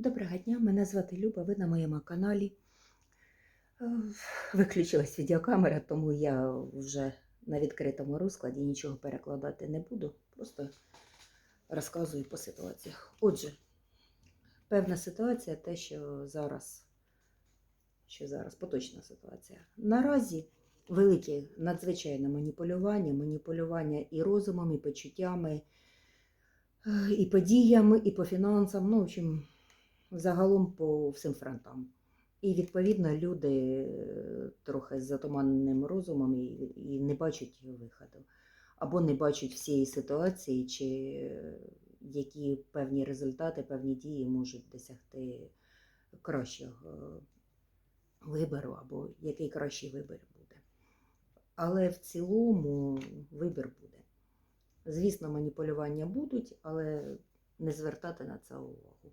Доброго дня, мене звати Люба, ви на моєму каналі. Е, Виключилась відеокамера, тому я вже на відкритому розкладі нічого перекладати не буду. Просто розказую по ситуаціях. Отже, певна ситуація, те, що зараз, що зараз поточна ситуація. Наразі велике надзвичайне маніпулювання, маніпулювання і розумом, і почуттями, е, і подіями, і по фінансам. Ну, в общем, загалом по всім фронтам. І відповідно люди е, трохи з затуманеним розумом і, і не бачать виходу. Або не бачать всієї ситуації, чи е, які певні результати, певні дії можуть досягти кращого вибору, або який кращий вибір буде. Але в цілому вибір буде. Звісно, маніпулювання будуть, але не звертати на це увагу.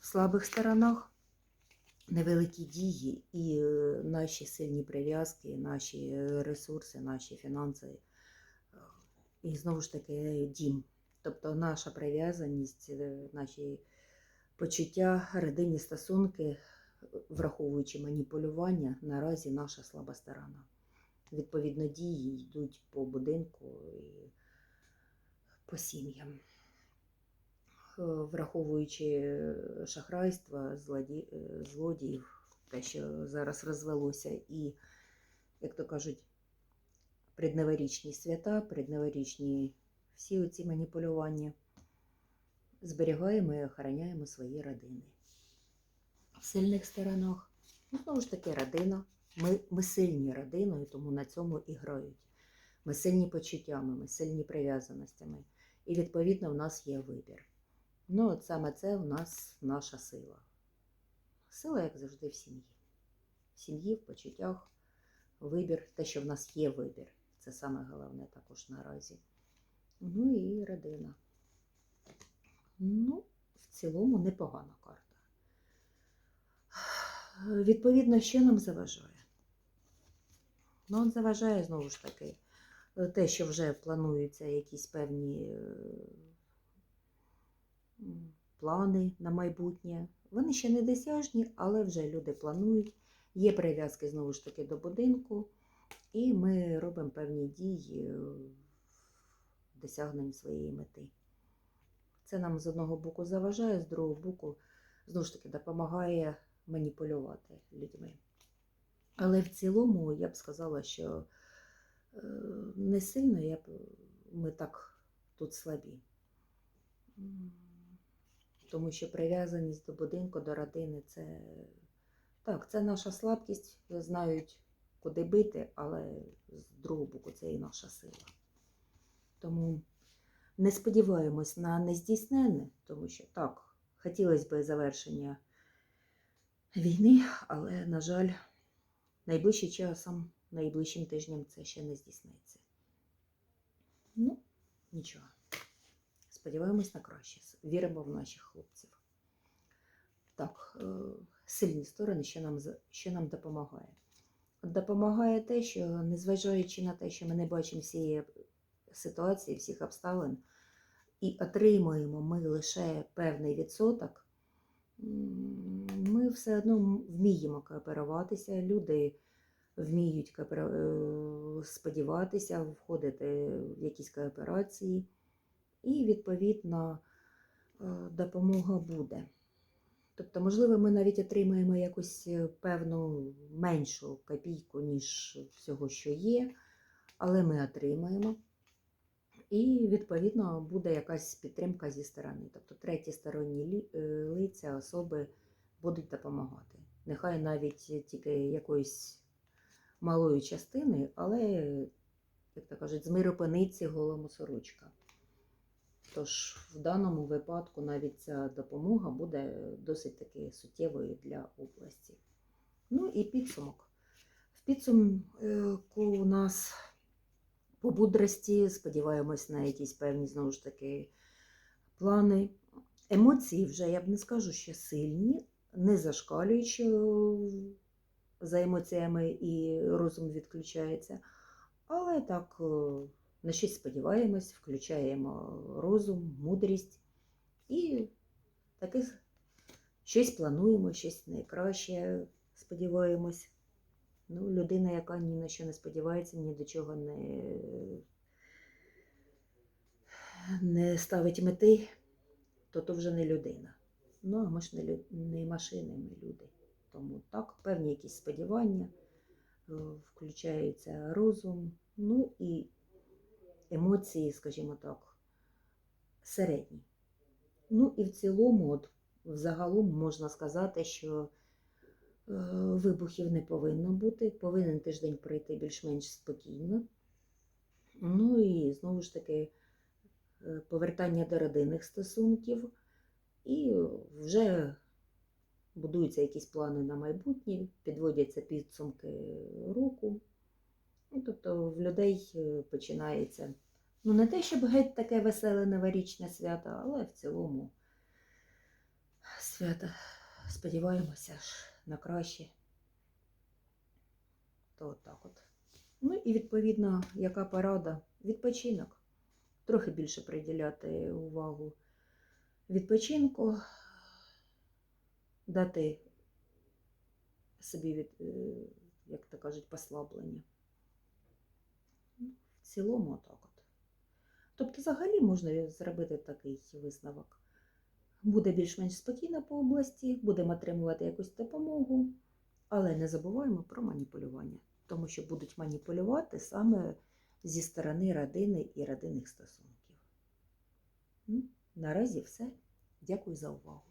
В слабих сторонах невеликі дії і е, наші сильні прив'язки, наші е, ресурси, наші фінанси, е, і знову ж таки дім. Тобто наша прив'язаність, наші почуття, родинні стосунки, враховуючи маніпулювання, наразі наша слаба сторона. Відповідно, дії йдуть по будинку і по сім'ям. Е, враховуючи е, шахрайство, злоді... е, злодіїв, те, що зараз розвелося, і, як то кажуть, предноворічні свята, предноворічні всі оці маніпулювання, зберігаємо і охороняємо свої родини. В сильних сторонах, ну, знову ж таки, родина. Ми, ми сильні родиною, тому на цьому і грають. Ми сильні почуттями, ми сильні прив'язаностями. І відповідно в нас є вибір. Ну, от саме це у нас наша сила. Сила, як завжди, в сім'ї. В сім'ї, в почуттях, вибір, те, що в нас є вибір. Це саме головне також наразі. Ну і родина. Ну, в цілому непогана карта. Відповідно, що нам заважає? Ну, от заважає знову ж таки те, що вже плануються якісь певні е, плани на майбутнє. Вони ще не досяжні, але вже люди планують. Є прив'язки знову ж таки до будинку, і ми робимо певні дії в досягненні своєї мети. Це нам з одного боку заважає, з другого боку, знову ж таки, допомагає маніпулювати людьми. Але в цілому я б сказала, що е, не сильно я б, ми так тут слабі. Тому що прив'язаність до будинку, до родини це так, це наша слабкість, знають, куди бити, але з другого боку це і наша сила. Тому не сподіваємось на нездійсненне, тому що так, хотілося б завершення війни, але, на жаль, найближчим часом, найближчим тижнем це ще не здійсниться. Ну, нічого. Сподіваємось на краще. Віримо в наших хлопців. Так, е, сильні сторони, що нам, що нам допомагає. Допомагає те, що незважаючи на те, що ми не бачимо всієї ситуації, всіх обставин, і отримуємо ми лише певний відсоток, ми все одно вміємо кооперуватися, люди вміють е, сподіватися, входити в якісь кооперації, і, відповідно, е, допомога буде. Тобто, можливо, ми навіть отримаємо якусь е, певну меншу копійку, ніж всього, що є, але ми отримаємо. І, відповідно, буде якась підтримка зі сторони. Тобто треті сторонні е, лиця, особи будуть допомагати. Нехай навіть тільки якоїсь малої частини, але, як то кажуть, з миру пениці голому сорочка. Тож в даному випадку навіть ця допомога буде досить таки суттєвою для області. Ну і підсумок. В підсумку у нас по мудрості, сподіваємось на якісь певні, знову ж таки, плани. Емоції вже, я б не скажу, що сильні, не зашкалюючи за емоціями і розум відключається. Але так, на щось сподіваємось, включаємо розум, мудрість і таки щось плануємо, щось найкраще сподіваємось. Ну, людина, яка ні на що не сподівається, ні до чого не, не ставить мети, то то вже не людина. Ну, а ми ж не, лю- не машини, ми люди. Тому так, певні якісь сподівання, включається розум, ну і емоції, скажімо так, середні. Ну і в цілому, от, взагалом можна сказати, що е, вибухів не повинно бути, повинен тиждень пройти більш-менш спокійно. Ну і знову ж таки е, повертання до родинних стосунків, і вже будуються якісь плани на майбутнє, підводяться підсумки року. Ну, тобто в людей е, починається ну не те, щоб геть таке веселе новорічне свято, але в цілому свято. Сподіваємося ж на краще. То от так от. Ну і відповідно, яка порада? Відпочинок. Трохи більше приділяти увагу відпочинку, дати собі, від, е, як то кажуть, послаблення. Цілому так от. Тобто, взагалі можна зробити такий висновок. Буде більш-менш спокійно по області, будемо отримувати якусь допомогу, але не забуваємо про маніпулювання, тому що будуть маніпулювати саме зі сторони родини і родинних стосунків. Наразі все. Дякую за увагу.